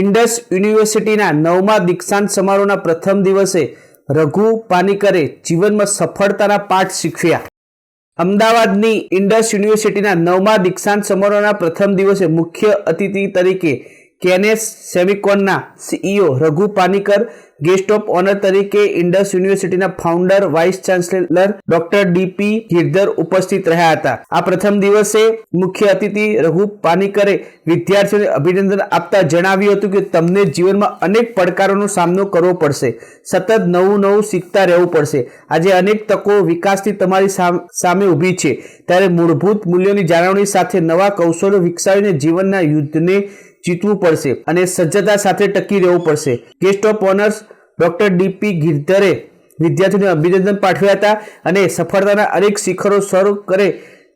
ઇન્ડસ યુનિવર્સિટીના નવમા દીક્ષાંત સમારોહના પ્રથમ દિવસે રઘુ પાનીકરે જીવનમાં સફળતાના પાઠ શીખ્યા અમદાવાદની ઇન્ડસ યુનિવર્સિટીના નવમા દીક્ષાંત સમારોહના પ્રથમ દિવસે મુખ્ય અતિથિ તરીકે કેનેસ સેમિકોનના CEO Raghu Panicker guest of honour તરીકે ઇન્ડસ યુનિવર્સિટીના founder vice chancellor doctor DP હિરદર ઉપસ્થિત રહ્યા હતા આ પ્રથમ દિવસે મુખ્ય અતિથિ રઘુ પાનીકરે વિદ્યાર્થીઓને અભિનંદન આપતા જણાવ્યું હતું કે તમને જીવનમાં અનેક પડકારોનો સામનો કરવો પડશે સતત નવું નવું શીખતા રહેવું પડશે આજે અનેક તકો વિકાસથી તમારી સામે ઊભી છે ત્યારે મૂળભૂત મૂલ્યોની જાળવણી સાથે નવા કૌશલ્યો વિકસાવીને જીવનના યુદ્ધને જીતવું પડશે અને સજ્જતા સાથે ટકી રહેવું પડશે guest of honours doctor DP ગિરધરે વિદ્યાર્થીઓને અભિનંદન પાઠવ્યા હતા અને સફળતાના અનેક શિખરો સર કરે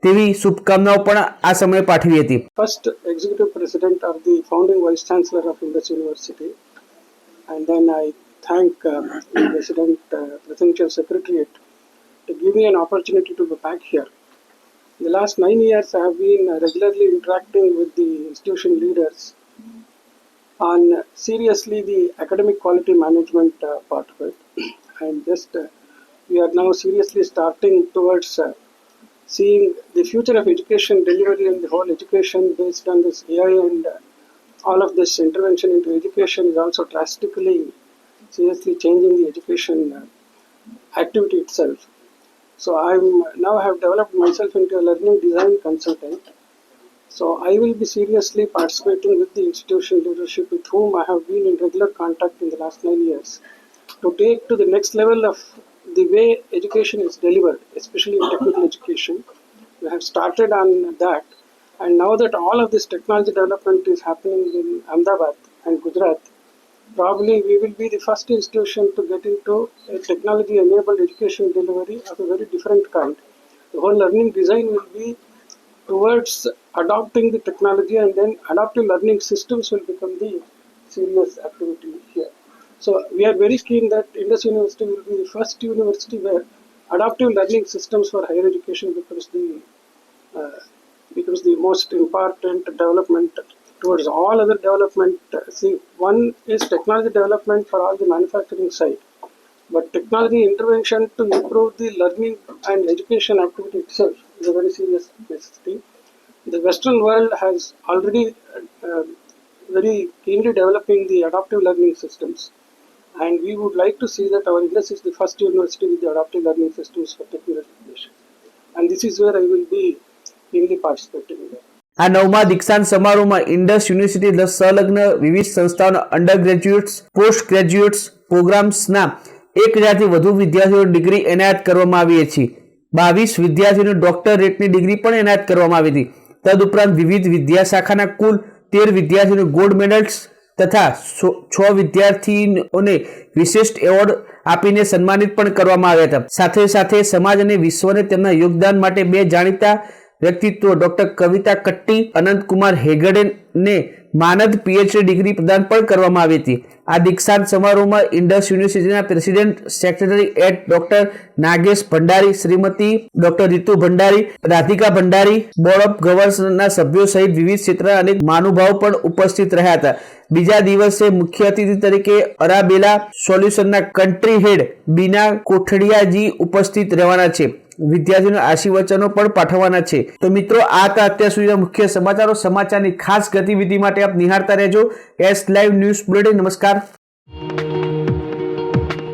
તેવી શુભકામનાઓ પણ આ સમયે પાઠવી હતી first executive president of the founding vice chancellor of Indus university and then I thank uh, President uh, Presidential Secretariat to give me an opportunity to be back here. In the last nine years, I have been regularly interacting with on seriously the academic quality management uh, part of it. And just uh, we are now seriously starting towards uh, seeing the future of education delivery and the whole education based on this AI and all of this intervention into education is also drastically, seriously changing the education activity itself. So I'm now have developed myself into a learning design consultant. So I will be seriously participating with the institution leadership with whom I have been in regular contact in the last nine years to take to the next level of the way education is delivered, especially in technical education. We have started on that, and now that all of this technology development is happening in Ahmedabad and Gujarat, probably we will be the first institution to get into a technology enabled education delivery of a very different kind. The whole learning design will be towards adopting the technology and then adaptive learning systems will become the serious activity here. So we are very keen that Indus University will be the first university where adaptive learning systems for higher education becomes the uh, becomes the most important development towards all other development. See, one is technology development for all the manufacturing side, but technology intervention to improve the learning and education activity itself is a very serious necessity. The Western world has already uh, very keenly developing the adaptive learning systems, and we would like to see that our Indus is the first university with the adaptive learning systems for technical education. And this is where I will be mainly participating in. આ નવમા દીક્ષાંત સમારોહમાં Indus university સંલગ્ન વિવિધ સંસ્થાઓના under graduates post graduates પ્રોગ્રામ્સના એક હજારથી વધુ વિદ્યાર્થીઓ ડિગ્રી એનાયત કરવામાં આવી છે બાવીસ વિદ્યાર્થીઓને ડોક્ટરેટની ડિગ્રી પણ એનાયત કરવામાં આવી હતી તદુપરાંત વિવિધ વિદ્યા શાખાના કુલ તેર વિદ્યાર્થીઓને ગોલ્ડ મેડલ્સ તથા છ વિદ્યાર્થીઓને વિશિષ્ટ એવોર્ડ આપીને સન્માનિત પણ કરવામાં આવ્યા હતા સાથે સાથે સમાજ અને વિશ્વને તેમના યોગદાન માટે બે જાણીતા વ્યક્તિત્વ ડોક્ટર કવિતા કટ્ટી અનંતકુમાર હેગડેને માનદ પીએચડી ડિગ્રી પ્રદાન પણ કરવામાં આવી હતી આ દીક્ષાંત સમારોહમાં ઇન્ડસ યુનિવર્સિટીના president secretary at doctor Nagesh Bhandari Shrimati doctor Ritu Bhandari Radhika Bhandari board of ગવર્નરના સભ્યો સહિત વિવિધ ક્ષેત્ર અને માનુભાવ પણ ઉપસ્થિત રહ્યા હતા બીજા દિવસે મુખ્ય અતિથિ તરીકે અરાબેલા સોલ્યુશનના કન્ટ્રી હેડ બીના કોઠડિયાજી ઉપસ્થિત રહેવાના છે વિદ્યાર્થીઓને આશીર્વચનો પણ પાઠવવાના છે તો મિત્રો આ હતા અત્યાર સુધીના મુખ્ય સમાચારો સમાચારની ખાસ ગતિવિધિ માટે આપ નિહાળતા રહેજો એસ લાઈવ ન્યૂઝ બુલેટિન નમસ્કાર